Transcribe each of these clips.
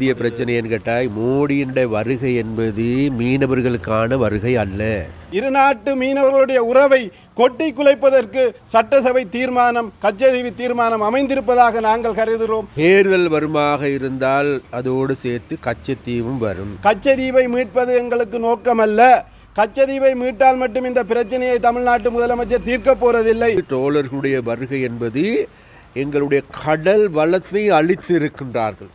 இந்திய பிரச்சனைன்னு கேட்டால் மோடியினுடைய வருகை என்பது மீனவர்களுக்கான வருகை அல்ல. இரு நாட்டு மீனவர்களுடைய உறவை கொட்டி குலைப்பதற்கு சட்டசபை தீர்மானம் கச்சதீவு தீர்மானம் அமைந்திருப்பதாக நாங்கள் கருதுகிறோம். தேர்தல் வருமாக இருந்தால் அதோடு சேர்த்து கச்சத்தீவும் வரும். கச்சதீவை மீட்பது எங்களுக்கு நோக்கமல்ல. கச்சதீவை மீட்டால் மட்டும் இந்த பிரச்சனையை தமிழ்நாட்டு முதலமைச்சர் தீர்க்கப் போறதில்லை. டோலர்களுடைய வருகை என்பது எங்களுடைய கடல் வளத்தை அழித்து இருக்கின்றார்கள்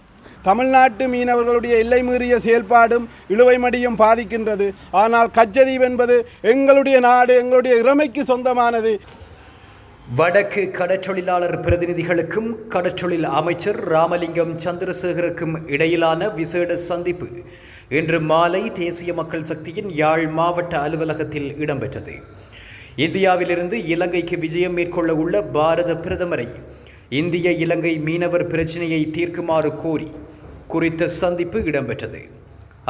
தமிழ்நாட்டு மீனவர்களுடைய எல்லை மீறிய செயல்பாடும் இழுவை மடியும் பாதிக்கின்றது. ஆனால் கச்சதீவு என்பது எங்களுடைய நாடு எங்களுடைய இறமைக்கு சொந்தமானது. வடக்கு கடற்றொழிலாளர் பிரதிநிதிகளுக்கும் கடற்றொழில் அமைச்சர் ராமலிங்கம் சந்திரசேகருக்கும் இடையிலான விசேட சந்திப்பு இன்று மாலை தேசிய மக்கள் சக்தியின் யாழ் மாவட்ட அலுவலகத்தில் இடம்பெற்றது. இந்தியாவிலிருந்து இலங்கைக்கு விஜயம் மேற்கொள்ள உள்ள பாரத பிரதமரை இந்திய இலங்கை மீனவர் பிரச்சினையை தீர்க்குமாறு கோரி குறித்த சந்திப்பு இடம்பெற்றது.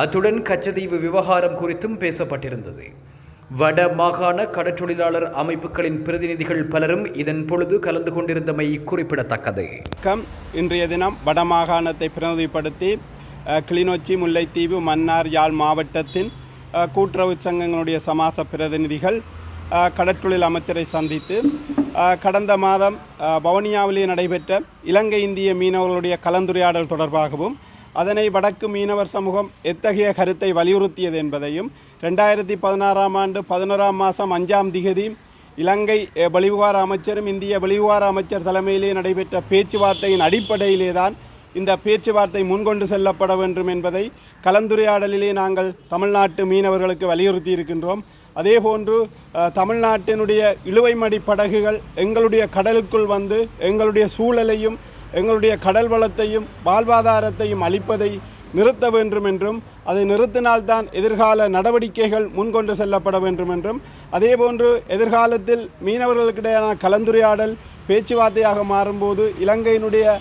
அத்துடன் கச்சதீவு விவகாரம் குறித்தும் பேசப்பட்டிருந்தது. வட மாகாண கடற்றொழிலாளர் அமைப்புகளின் பிரதிநிதிகள் பலரும் இதன் பொழுது கலந்து கொண்டிருந்தமை குறிப்பிடத்தக்கது. இன்றைய தினம் வடமாகாணத்தை பிரதிநிதிப்படுத்தி கிளிநொச்சி முல்லைத்தீவு மன்னார் யாழ் மாவட்டத்தின் கூட்டுறவு சங்கங்களுடைய சமாச பிரதிநிதிகள் அஹ், கடற்றொழில் அமைச்சரை சந்தித்து கடந்த மாதம் பவனியாவிலே வவுனியாவிலே நடைபெற்ற இலங்கை இந்திய மீனவர்களுடைய கலந்துரையாடல் தொடர்பாகவும் அதனை வடக்கு மீனவர் சமூகம் எத்தகைய கருத்தை வலியுறுத்தியது என்பதையும் ரெண்டாயிரத்தி பதினாறாம் ஆண்டு பதினோராம் மாதம் அஞ்சாம் திகதி இலங்கை அஹ், வெளிவிவகார அமைச்சரும் இந்திய வெளிவிவகார அமைச்சர் தலைமையிலே நடைபெற்ற பேச்சுவார்த்தையின் அடிப்படையிலே தான் இந்த பேச்சுவார்த்தை முன்கொண்டு செல்லப்பட வேண்டும் என்பதை கலந்துரையாடலிலே நாங்கள் தமிழ்நாட்டு மீனவர்களுக்கு வலியுறுத்தி இருக்கின்றோம் அதேபோன்று போன்று தமிழ்நாட்டினுடைய இழுவைமடி படகுகள் எங்களுடைய கடலுக்குள் வந்து எங்களுடைய சூழலையும் எங்களுடைய கடல் வளத்தையும் வாழ்வாதாரத்தையும் அளிப்பதை நிறுத்த வேண்டும் என்றும் அதை நிறுத்தினால்தான் எதிர்கால நடவடிக்கைகள் முன்கொண்டு செல்லப்பட வேண்டும் என்றும் அதேபோன்று எதிர்காலத்தில் மீனவர்களுக்கிடையான கலந்துரையாடல் பேச்சுவார்த்தையாக மாறும்போது இலங்கையினுடைய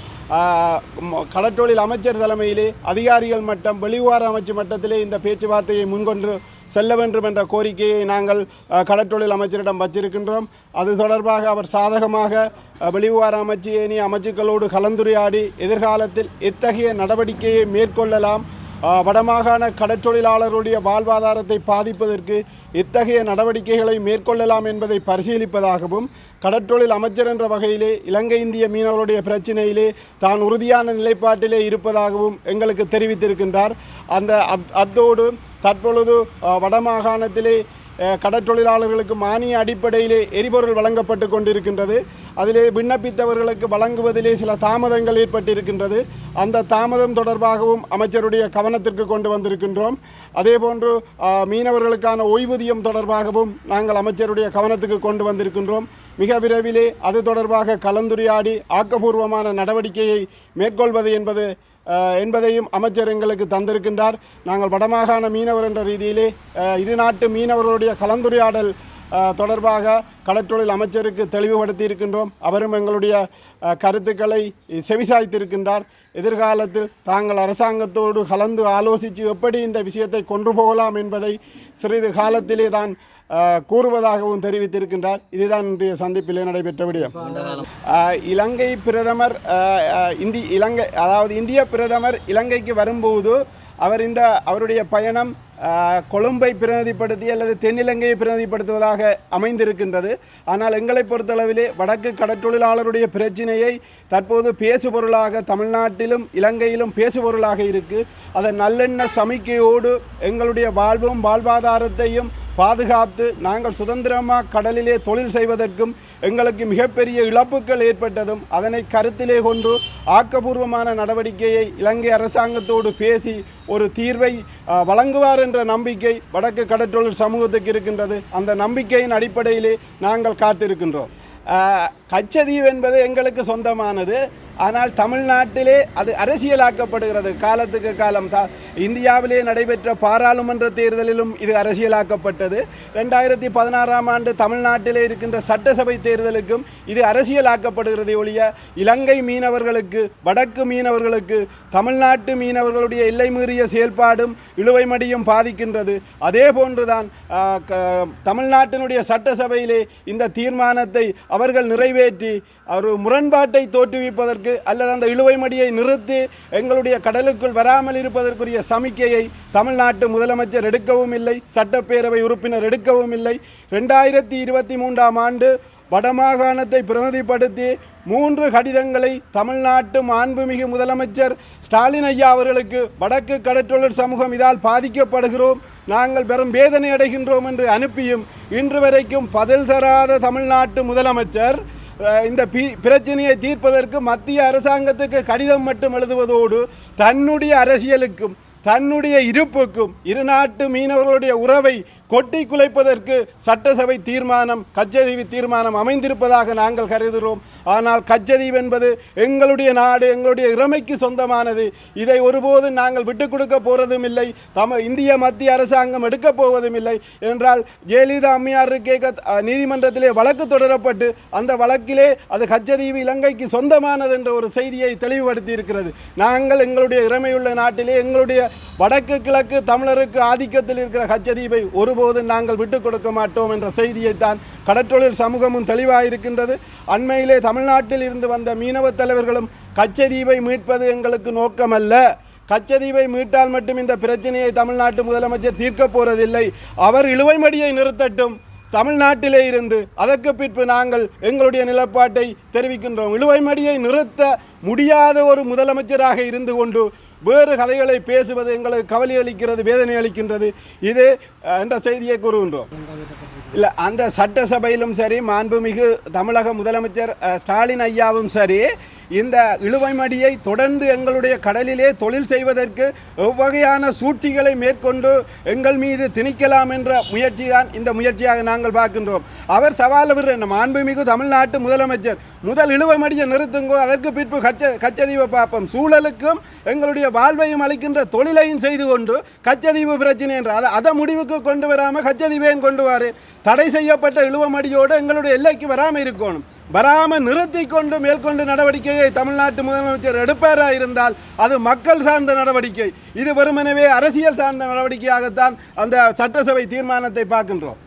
கடற்றொழில் அமைச்சர் தலைமையிலே அதிகாரிகள் மட்டம் வெளிவார அமைச்சு மட்டத்திலே இந்த பேச்சுவார்த்தையை முன்கொண்டு செல்ல வேண்டும் என்ற கோரிக்கையை நாங்கள் கடற்றொழில் அமைச்சரிடம் வச்சிருக்கின்றோம். அது தொடர்பாக அவர் சாதகமாக வெளிவார அமைச்சு ஏனி அமைச்சுக்களோடு கலந்துரையாடி எதிர்காலத்தில் எத்தகைய நடவடிக்கையை மேற்கொள்ளலாம். வடமாகாண கடற்றொழிலாளர்களுடைய வாழ்வாதாரத்தை பாதிப்பதற்கு எத்தகைய நடவடிக்கைகளை மேற்கொள்ளலாம் என்பதை பரிசீலிப்பதாகவும் கடற்றொழில் அமைச்சர் என்ற வகையிலே இலங்கை இந்திய மீனவர்களுடைய பிரச்சினையிலே தான் உறுதியான நிலைப்பாட்டிலே இருப்பதாகவும் எங்களுக்கு தெரிவித்திருக்கின்றார். அந்த அத்- அத்தோடு தற்பொழுது வடமாகாணத்திலே கடற்றொழிலாளர்களுக்கு மானிய அடிப்படையிலே எரிபொருள் வழங்கப்பட்டு கொண்டிருக்கின்றது. அதிலே விண்ணப்பித்தவர்களுக்கு வழங்குவதிலே சில தாமதங்கள் ஏற்பட்டிருக்கின்றது. அந்த தாமதம் தொடர்பாகவும் அமைச்சருடைய கவனத்திற்கு கொண்டு வந்திருக்கின்றோம். அதேபோன்று மீனவர்களுக்கான ஓய்வூதியம் தொடர்பாகவும் நாங்கள் அமைச்சருடைய கவனத்துக்கு கொண்டு வந்திருக்கின்றோம். மிக விரைவிலே அது தொடர்பாக கலந்துரையாடி ஆக்கப்பூர்வமான நடவடிக்கையை மேற்கொள்வது என்பது என்பதையும் அமைச்சர் எங்களுக்கு தந்திருக்கின்றார். நாங்கள் வடமாகாண மீனவர் என்ற ரீதியிலே இரு நாட்டு மீனவர்களுடைய கலந்துரையாடல் தொடர்பாக கடற்றொழில் அமைச்சருக்கு தெளிவுபடுத்தி இருக்கின்றோம் அவரும் எங்களுடைய கருத்துக்களை செவிசாய்த்திருக்கின்றார். எதிர்காலத்தில் தாங்கள் அரசாங்கத்தோடு கலந்து ஆலோசித்து எப்படி இந்த விஷயத்தை கொண்டு போகலாம் என்பதை சிறிது காலத்திலே தான் கூறுவதாகவும் தெரிவித்திருக்கின்றார். இதுதான் இன்றைய சந்திப்பிலே நடைபெற்ற விடயம். இலங்கை பிரதமர் இந்தி இலங்கை அதாவது இந்திய பிரதமர் இலங்கைக்கு வரும்போது அவர் இந்த அவருடைய பயணம் கொழும்பை பிரதிநிதிப்படுத்தி அல்லது தென்னிலங்கையை பிரதிநிதிப்படுத்துவதாக அமைந்திருக்கின்றது. ஆனால் எங்களை பொறுத்தளவிலே வடக்கு கடற்றொழிலாளருடைய பிரச்சினையை தற்போது பேசுபொருளாக தமிழ்நாட்டிலும் இலங்கையிலும் பேசுபொருளாக இருக்குது அதன் நல்லெண்ண சமிக்கையோடு எங்களுடைய வாழ்வும் வாழ்வாதாரத்தையும் பாதுகாத்து நாங்கள் சுதந்திரமாக கடலிலே தொழில் செய்வதற்கும் எங்களுக்கு மிகப்பெரிய இழப்புகள் ஏற்பட்டதும் அதனை கருத்திலே கொண்டு ஆக்கபூர்வமான நடவடிக்கையை இலங்கை அரசாங்கத்தோடு பேசி ஒரு தீர்வை வழங்குவார் என்ற நம்பிக்கை வடக்கு கடற்றொழில் சமூகத்துக்கு இருக்கின்றது. அந்த நம்பிக்கையின் அடிப்படையிலே நாங்கள் காத்திருக்கின்றோம். கச்சதீவு என்பது எங்களுக்கு சொந்தமானது. ஆனால் தமிழ்நாட்டிலே அது அரசியலாக்கப்படுகிறது. காலத்துக்கு காலம் தான் இந்தியாவிலே நடைபெற்ற பாராளுமன்ற தேர்தலிலும் இது அரசியலாக்கப்பட்டது. ரெண்டாயிரத்தி பதினாறாம் ஆண்டு தமிழ்நாட்டிலே இருக்கின்ற சட்டசபை தேர்தலுக்கும் இது அரசியலாக்கப்படுகிறது ஒழிய இலங்கை மீனவர்களுக்கு வடக்கு மீனவர்களுக்கு தமிழ்நாட்டு மீனவர்களுடைய எல்லை மீறிய செயல்பாடும் இழுவைமடியும் பாதிக்கின்றது. அதே போன்றுதான் க- தமிழ்நாட்டினுடைய சட்டசபையிலே இந்த தீர்மானத்தை அவர்கள் நிறைவேற்றி ஒரு முரண்பாட்டை தோற்றுவிப்பதற்கு இருப்பதற்கு அல்லது அந்த இழுவை மடியை நிறுத்தி எங்களுடைய கடலுக்குள் வராமல் இருப்பதற்குரிய சமிக்கையை தமிழ்நாட்டு முதலமைச்சர் எடுக்கவும் இல்லை சட்டப்பேரவை உறுப்பினர் எடுக்கவும் இல்லை. ரெண்டாயிரத்தி இருபத்தி மூன்றாம் ஆண்டு வடமாகாணத்தை பிரதிநிதிப்படுத்தி மூன்று கடிதங்களை தமிழ்நாட்டு மாண்புமிகு முதலமைச்சர் ஸ்டாலின் ஐயா அவர்களுக்கு வடக்கு கடற்றொழில் சமூகம் இதால் பாதிக்கப்படுகிறோம். நாங்கள் பெரும் வேதனை அடைகின்றோம் என்று அனுப்பியும் இன்று வரைக்கும் பதில் தராத தமிழ்நாட்டு முதலமைச்சர் இந்த பி பிரச்சனையை தீர்ப்பதற்கு மத்திய அரசாங்கத்துக்கு கடிதம் மட்டும் எழுதுவதோடு தன்னுடைய அரசியலுக்கும் தன்னுடைய இருப்புக்கும் இரு நாட்டு மீனவர்களுடைய உறவை கொட்டி குலைப்பதற்கு சட்டசபை தீர்மானம் கச்சதீவு தீர்மானம் அமைந்திருப்பதாக நாங்கள் கருதுகிறோம். ஆனால் கச்சதீவு என்பது எங்களுடைய நாடு எங்களுடைய இறமைக்கு சொந்தமானது. இதை ஒருபோதும் நாங்கள் விட்டுக் கொடுக்க போவதும் இல்லை. தம இந்திய மத்திய அரசாங்கம் எடுக்கப் போவதும் இல்லை. என்றால் ஜெயலலிதா அம்மையார் நீதிமன்றத்திலே வழக்கு தொடரப்பட்டு அந்த வழக்கிலே அது கச்சதீவு இலங்கைக்கு சொந்தமானது என்ற ஒரு செய்தியை தெளிவுபடுத்தி இருக்கிறது நாங்கள் எங்களுடைய இறமையுள்ள நாட்டிலே எங்களுடைய வடக்கு கிழக்கு தமிழருக்கு ஆதிக்கத்தில் இருக்கிற கச்சதீவை ஒரு ஒருபோதும் நாங்கள் விட்டுக் கொடுக்க மாட்டோம் என்ற செய்தியைத்தான் கடற்றொழில் சமூகமும் தெளிவாக இருக்கின்றது அண்மையிலே தமிழ்நாட்டில் இருந்து வந்த மீனவ தலைவர்களும் கச்சதீவை மீட்பது எங்களுக்கு நோக்கமல்ல. கச்சதீவை மீட்டால் மட்டும் இந்த பிரச்சனையை தமிழ்நாட்டு முதலமைச்சர் தீர்க்கப் போறதில்லை. அவர் இழுவைமடியை நிறுத்தட்டும். தமிழ்நாட்டிலே இருந்து அதற்கு பிற்பு நாங்கள் எங்களுடைய நிலப்பாட்டை தெரிவிக்கின்றோம். இழுவைமடியை நிறுத்த முடியாத ஒரு முதலமைச்சராக இருந்து கொண்டு வேறு கதைகளை பேசுவது எங்களுக்கு கவலை அளிக்கிறது வேதனை அளிக்கின்றது. இது என்ற செய்தியை கூறுகின்றோம். இல்லை அந்த சட்டசபையிலும் சரி மாண்புமிகு தமிழக முதலமைச்சர் ஸ்டாலின் ஐயாவும் சரி இந்த இழுவைமடியை தொடர்ந்து எங்களுடைய கடலிலே தொழில் செய்வதற்கு எவ்வகையான சூழ்ச்சிகளை மேற்கொண்டு எங்கள் மீது திணிக்கலாம் என்ற முயற்சி தான் இந்த முயற்சியாக நாங்கள் பார்க்கின்றோம். அவர் சவால் விடுற மாண்புமிகு தமிழ்நாட்டு முதலமைச்சர் முதல் இழுவைமடியை நிறுத்துங்கோ அதற்கு பின்பு கச்ச கச்சதீவை பார்ப்போம். சூழலுக்கும் எங்களுடைய வாழ்வையும் அளிக்கின்ற தொழிலையும் செய்து கொண்டு கச்சதீவு பிரச்சனை என்ற அதை அதை முடிவுக்கு கொண்டு வராமல் கச்சதீபேன் கொண்டு வரேன் தடை செய்யப்பட்ட இழுவமடியோடு எங்களுடைய எல்லைக்கு வராமல் இருக்கணும். வராமல் நிறுத்தி கொண்டு மேற்கொண்டு நடவடிக்கையை தமிழ்நாட்டு முதலமைச்சர் எடுப்பாராக இருந்தால் அது மக்கள் சார்ந்த நடவடிக்கை. இது வெறுமனவே அரசியல் சார்ந்த நடவடிக்கையாகத்தான் அந்த சட்டசபை தீர்மானத்தை பார்க்கின்றோம்.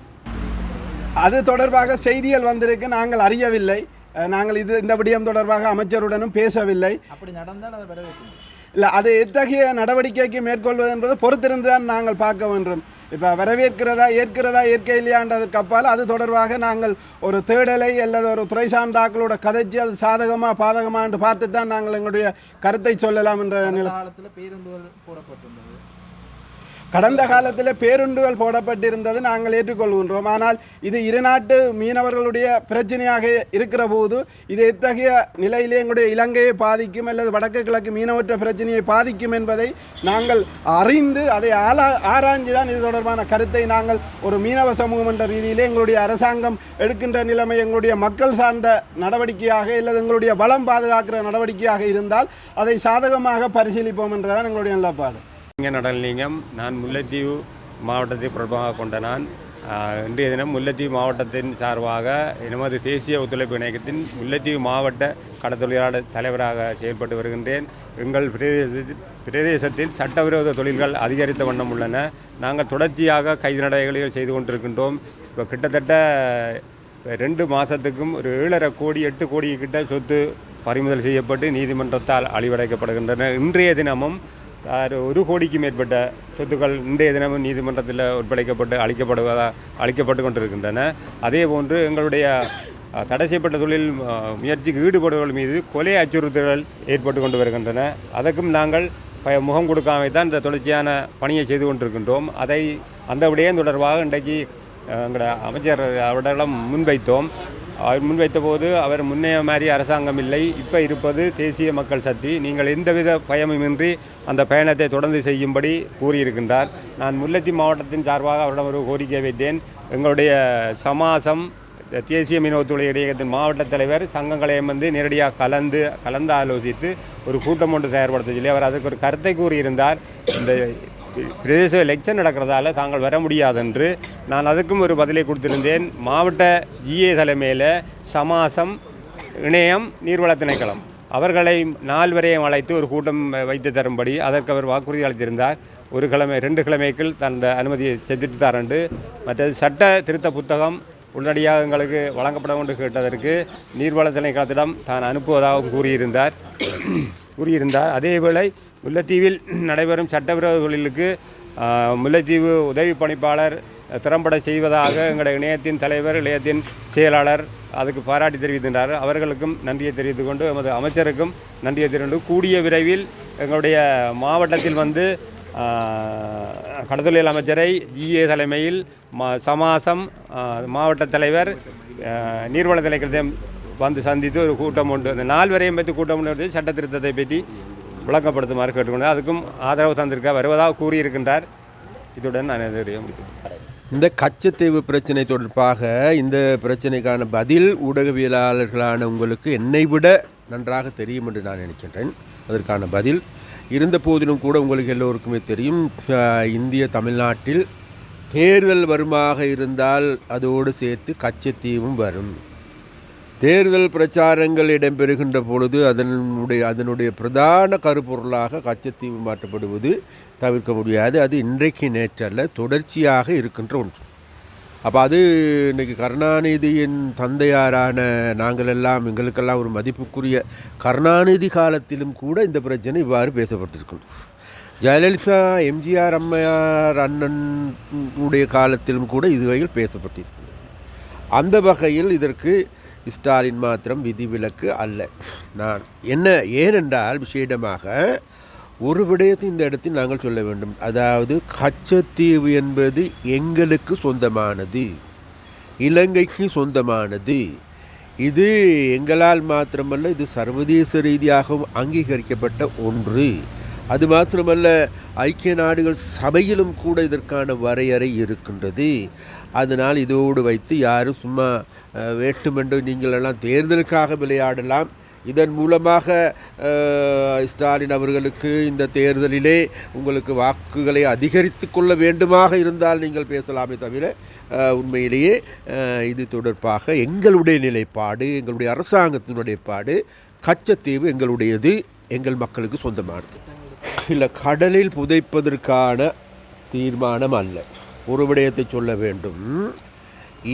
அது தொடர்பாக செய்திகள் வந்திருக்கு. நாங்கள் அறியவில்லை. நாங்கள் இது இந்த விடயம் தொடர்பாக அமைச்சருடனும் பேசவில்லை. அப்படி நடந்தால் அதை வரவேற்கணும் இல்லை அது எத்தகைய நடவடிக்கைக்கு மேற்கொள்வது என்பது பொறுத்திருந்து தான் நாங்கள் பார்க்க வேண்டும். இப்போ வரவேற்கிறதா ஏற்கிறதா ஏற்க இல்லையான்றதுக்கு அப்பால் அது தொடர்பாக நாங்கள் ஒரு தேடலை அல்லது ஒரு துறை சார்ந்தாக்களோட கதைச்சி அது சாதகமாக பாதகமான்னு பார்த்து தான் நாங்கள் எங்களுடைய கருத்தை சொல்லலாம் என்ற நிலை காலத்தில் போடப்பட்டிருந்தது. கடந்த காலத்தில் பேருந்துகள் போடப்பட்டிருந்தது நாங்கள் ஏற்றுக்கொள்கின்றோம். ஆனால் இது இரு நாட்டு மீனவர்களுடைய பிரச்சனையாக இருக்கிற போது இது எத்தகைய நிலையிலே எங்களுடைய இலங்கையை பாதிக்கும் அல்லது வடக்கு கிழக்கு மீனவற்ற பிரச்சனையை பாதிக்கும் என்பதை நாங்கள் அறிந்து அதை ஆலா ஆராய்ந்து தான் இது தொடர்பான கருத்தை நாங்கள் ஒரு மீனவ சமூகம் என்ற ரீதியிலே எங்களுடைய அரசாங்கம் எடுக்கின்ற நிலைமை எங்களுடைய மக்கள் சார்ந்த நடவடிக்கையாக அல்லது எங்களுடைய வளம் பாதுகாக்கிற நடவடிக்கையாக இருந்தால் அதை சாதகமாக பரிசீலிப்போம் என்றதான் எங்களுடைய நிலப்பாடு. இங்கே நடலிங்கம் நான் முல்லைத்தீவு மாவட்டத்தை பிரபலமாக கொண்ட நான். இன்றைய தினம் முல்லைத்தீவு மாவட்டத்தின் சார்பாக நமது தேசிய ஒத்துழைப்பு இணையத்தின் முல்லைத்தீவு மாவட்ட கடத்தொழிலாளர் தலைவராக செயல்பட்டு வருகின்றேன். எங்கள் பிரதேசத்தில் பிரதேசத்தில் சட்டவிரோத தொழில்கள் அதிகரித்த வண்ணம் உள்ளன. நாங்கள் தொடர்ச்சியாக கைது நடவடிக்கைகள் செய்து கொண்டிருக்கின்றோம். இப்போ கிட்டத்தட்ட ரெண்டு மாதத்துக்கும் ஒரு ஏழரை கோடி எட்டு கோடி கிட்ட சொத்து பறிமுதல் செய்யப்பட்டு நீதிமன்றத்தால் அழிவடைக்கப்படுகின்றன. இன்றைய தினமும் சார் ஒரு கோடிக்கு மேற்பட்ட சொத்துக்கள் இன்றைய தினமும் நீதிமன்றத்தில் ஒப்படைக்கப்பட்டு அளிக்கப்படுவதா அளிக்கப்பட்டு கொண்டிருக்கின்றன. அதே போன்று எங்களுடைய தடை செய்யப்பட்ட தொழில் முயற்சிக்கு ஈடுபடுவர்கள் மீது கொலை அச்சுறுத்தல்கள் ஏற்பட்டு கொண்டு வருகின்றன. அதற்கும் நாங்கள் ப- முகம் கொடுக்காமல் தான் இந்த தொடர்ச்சியான பணியை செய்து கொண்டிருக்கின்றோம். அதை அந்த விடயம் தொடர்பாக இன்றைக்கு எங்களோட அமைச்சர் அவர்களிடம் முன்வைத்தோம். அவர் முன்வைத்த போது அவர் முன்னைய மாதிரி அரசாங்கம் இல்லை இப்போ இருப்பது தேசிய மக்கள் சக்தி. நீங்கள் எந்தவித பயமுமின்றி அந்த பயணத்தை தொடர்ந்து செய்யும்படி கூறியிருக்கின்றார். நான் முல்லைத்தீவு மாவட்டத்தின் சார்பாக அவரிடம் ஒரு கோரிக்கை வைத்தேன். எங்களுடைய சமாசம் தேசிய மீனவத்துறை இடையகத்தின் மாவட்ட தலைவர் சங்கங்களையும் வந்து நேரடியாக கலந்து கலந்து ஆலோசித்து ஒரு கூட்டம் ஒன்று தயார்படுத்த சொல்லி அவர் அதுக்கு ஒரு கருத்தை கூறியிருந்தார். இந்த பிரதேச எலெக்ஷன் நடக்கிறதால தாங்கள் வர முடியாதென்று நான் அதுக்கும் ஒரு பதிலை கொடுத்திருந்தேன். மாவட்ட ஜிஏ தலைமையில் சமாசம் இணையம் நீர்வள திணைக்களம். அவர்களை நால்வரையும் அழைத்து ஒரு கூட்டம் வைத்து தரும்படி அதற்கு அவர் வாக்குறுதி அளித்திருந்தார். ஒரு கிழமை ரெண்டு கிழமைக்குள் தந்த அனுமதியை செஞ்சுட்டு தரண்டு மற்றது சட்ட திருத்த புத்தகம் உடனடியாக எங்களுக்கு வழங்கப்பட வேண்டும் கேட்டதற்கு நீர்வள திணைக்களத்திடம் தான் அனுப்புவதாகவும் கூறியிருந்தார். கூறியிருந்தார். அதேவேளை முல்லைத்தீவில் நடைபெறும் சட்டவிரோத தொழிலுக்கு முல்லைத்தீவு உதவி பணிப்பாளர் திறம்பட செய்வதாக எங்களுடைய இணையத்தின் தலைவர் இணையத்தின் செயலாளர் அதுக்கு பாராட்டி தெரிவிக்கின்றார். அவர்களுக்கும் நன்றியை தெரிவித்து கொண்டு எமது அமைச்சருக்கும் நன்றியை தெரிவித்து கூடிய விரைவில் எங்களுடைய மாவட்டத்தில் வந்து கடத்தொழில் அமைச்சரை ஜிஏ தலைமையில் மா சமாசம் மாவட்ட தலைவர் நீர்வள திணைக்களத்தையும் வந்து சந்தித்து ஒரு கூட்டம் ஒன்று அந்த நால்வரையும் பற்றி கூட்டம் ஒன்று சட்ட திருத்தத்தை பற்றி விளக்கப்படுத்துமாறு கேட்டுக்கொண்டு அதுக்கும் ஆதரவு தந்திருக்க வருவதாக கூறியிருக்கின்றார். இதுடன் நான் இதை இந்த கச்சத்தீவு பிரச்சனை தொடர்பாக இந்த பிரச்சனைக்கான பதில் ஊடகவியலாளர்களான உங்களுக்கு என்னை விட நன்றாக தெரியும் என்று நான் நினைக்கின்றேன். அதற்கான பதில் இருந்த போதிலும் கூட உங்களுக்கு எல்லோருக்குமே தெரியும். இந்திய தமிழ்நாட்டில் தேர்தல் வருமாக இருந்தால் அதோடு சேர்த்து கச்சத்தீவும் வரும். தேர்தல் பிரச்சாரங்கள் இடம்பெறுகின்ற பொழுது அதனுடைய அதனுடைய பிரதான கருப்பொருளாக கச்சத்தீவு மாற்றப்படுவது தவிர்க்க முடியாது. அது இன்றைக்கு நேற்றல்ல தொடர்ச்சியாக இருக்கின்ற ஒன்று. அப்போ அது இன்னைக்கு கருணாநிதியின் தந்தையாரான நாங்கள் எல்லாம் எங்களுக்கெல்லாம் ஒரு மதிப்புக்குரிய கருணாநிதி காலத்திலும் கூட இந்த பிரச்சனை இவ்வாறு பேசப்பட்டிருக்கும் ஜெயலலிதா எம்ஜிஆர் அம்மையார் அண்ணன் உடைய காலத்திலும் கூட இதுவகையில் பேசப்பட்டிருக்கு அந்த வகையில் இதற்கு ஸ்டாலின் மாத்திரம் விதிவிலக்கு அல்ல. நான் என்ன ஏனென்றால் விஷேடமாக ஒரு விடயத்தை இந்த இடத்தில் நாங்கள் சொல்ல வேண்டும். அதாவது கச்சத்தீவு என்பது எங்களுக்கு சொந்தமானது. இலங்கைக்கு சொந்தமானது. இது எங்களால் மாத்திரமல்ல இது சர்வதேச ரீதியாகவும் அங்கீகரிக்கப்பட்ட ஒன்று. அது மாத்திரமல்ல ஐக்கிய நாடுகள் சபையிலும் கூட இதற்கான வரையறை இருக்கின்றது. அதனால் இதோடு வைத்து யாரும் சும்மா வேண்டுமென்று நீங்களெல்லாம் தேர்தலுக்காக விளையாடலாம். இதன் மூலமாக ஸ்டாலின் அவர்களுக்கு இந்த தேர்தலிலே உங்களுக்கு வாக்குகளை அதிகரித்து கொள்ள வேண்டுமாக இருந்தால் நீங்கள் பேசலாமே தவிர உண்மையிலேயே இது தொடர்பாக எங்களுடைய நிலைப்பாடு எங்களுடைய அரசாங்கத்தினுடைய பாடு கச்சத்தீவு எங்களுடையது எங்கள் மக்களுக்கு சொந்தமானது. இல்லை கடலில் புதைப்பதற்கான தீர்மானம் அல்ல. ஒரு விடயத்தை சொல்ல வேண்டும்.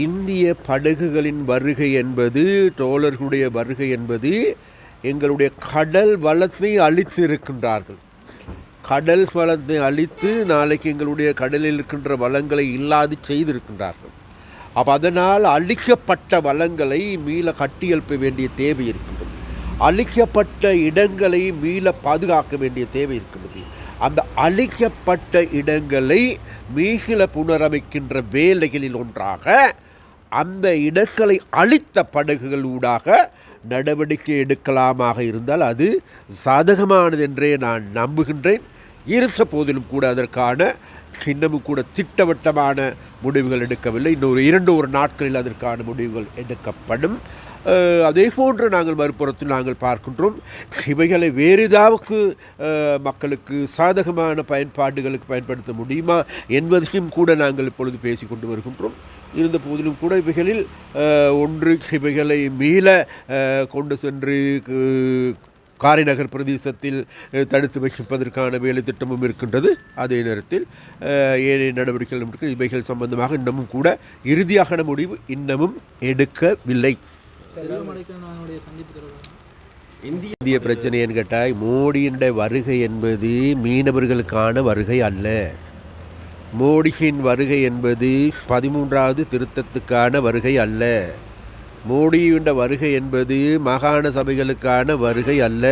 இந்திய படகுகளின் வருகை என்பது டோலர்களுடைய வருகை என்பது எங்களுடைய கடல் வளத்தை அழித்து இருக்கின்றார்கள் கடல் வளத்தை அழித்து நாளைக்கு எங்களுடைய கடலில் இருக்கின்ற வளங்களை இல்லாது செய்திருக்கின்றார்கள். அப்போ அதனால் அழிக்கப்பட்ட வளங்களை மீள கட்டியெழுப்ப வேண்டிய தேவை இருக்கின்றது அழிக்கப்பட்ட இடங்களை மீள பாதுகாக்க வேண்டிய தேவை இருக்கிறது அந்த அழிக்கப்பட்ட இடங்களை மீகில புனரமைக்கின்ற வேலைகளில் ஒன்றாக அந்த இடங்களை அழித்த படகுகள் ஊடாக நடவடிக்கை எடுக்கலாமாக இருந்தால் அது சாதகமானது என்றே நான் நம்புகின்றேன். இருந்த போதிலும் கூட அதற்கான இன்னமும் கூட திட்டவட்டமான முடிவுகள் எடுக்கவில்லை. இன்னொரு இரண்டு ஒரு நாட்களில் அதற்கான முடிவுகள் எடுக்கப்படும். அதே போன்று நாங்கள் மறுபுறத்தில் நாங்கள் பார்க்கின்றோம். இவைகளை வேறு ஏதாவது மக்களுக்கு சாதகமான பயன்பாடுகளுக்கு பயன்படுத்த முடியுமா என்பதையும் கூட நாங்கள் இப்பொழுது பேசிக்கொண்டு வருகின்றோம். இருந்த போதிலும் கூட இவைகளில் ஒன்று இவைகளை மீள கொண்டு சென்று காரைநகர் பிரதேசத்தில் தடுத்து வைப்பதற்கான வேலை திட்டமும் இருக்கின்றது. அதே நேரத்தில் ஏனைய நடவடிக்கைகளும் இருக்கு. இவைகள் சம்பந்தமாக இன்னமும் கூட இறுதியான முடிவு இன்னமும் எடுக்கவில்லை. இந்திய பிரச்சனை கேட்டால் மோடியினுடைய வருகை என்பது மீனவர்களுக்கான வருகை அல்ல. மோடியின் வருகை என்பது பதிமூன்றாவது திருத்தத்துக்கான வருகை அல்ல. மோடியுண்ட வருகை என்பது மாகாண சபைகளுக்கான வருகை அல்ல.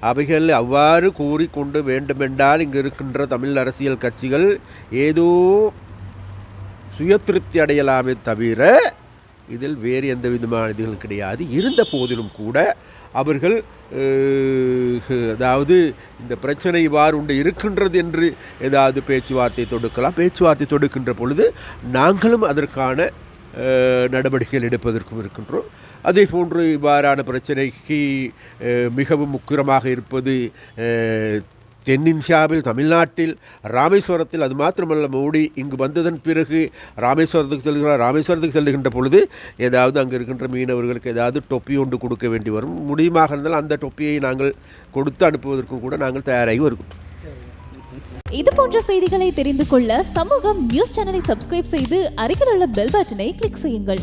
அவைகள் அவ்வாறு கூறிக்கொண்டு வேண்டுமென்றால் இங்கு இருக்கின்ற தமிழ் அரசியல் கட்சிகள் ஏதோ சுய திருப்தி அடையலாமே தவிர இதில் வேறு எந்த விதமான இதுகளும் கிடையாது. இருந்த போதிலும் கூட அவர்கள் அதாவது இந்த பிரச்சனை இவ்வாறு உண்டு இருக்கின்றது என்று ஏதாவது பேச்சுவார்த்தை தொடுக்கலாம். பேச்சுவார்த்தை தொடுக்கின்ற பொழுது நாங்களும் அதற்கான நடவடிக்கைகள் எடுப்பதற்கும் இருக்கின்றோம். அதே போன்று இவ்வாறான பிரச்சனைக்கு மிகவும் முக்கியமாக இருப்பது தென்னிந்தியாவில் தமிழ்நாட்டில் ராமேஸ்வரத்தில் அது மாத்திரமல்ல மோடி இங்கு வந்ததன் பிறகு ராமேஸ்வரத்துக்கு செல்கிறார். ராமேஸ்வரத்துக்கு செல்லுகின்ற பொழுது ஏதாவது அங்கே இருக்கின்ற மீனவர்களுக்கு ஏதாவது தொப்பி ஒன்று கொடுக்க வேண்டி வரும். முடியுமாக இருந்தால் அந்த தொப்பியை நாங்கள் கொடுத்து அனுப்புவதற்கும் கூட நாங்கள் தயாராகி வருகிறோம். இது போன்ற செய்திகளை தெரிந்து கொள்ள சமூகம் நியூஸ் சேனலை சப்ஸ்கிரைப் செய்து அருகில் உள்ள பெல் பட்டனை கிளிக் செய்யுங்கள்.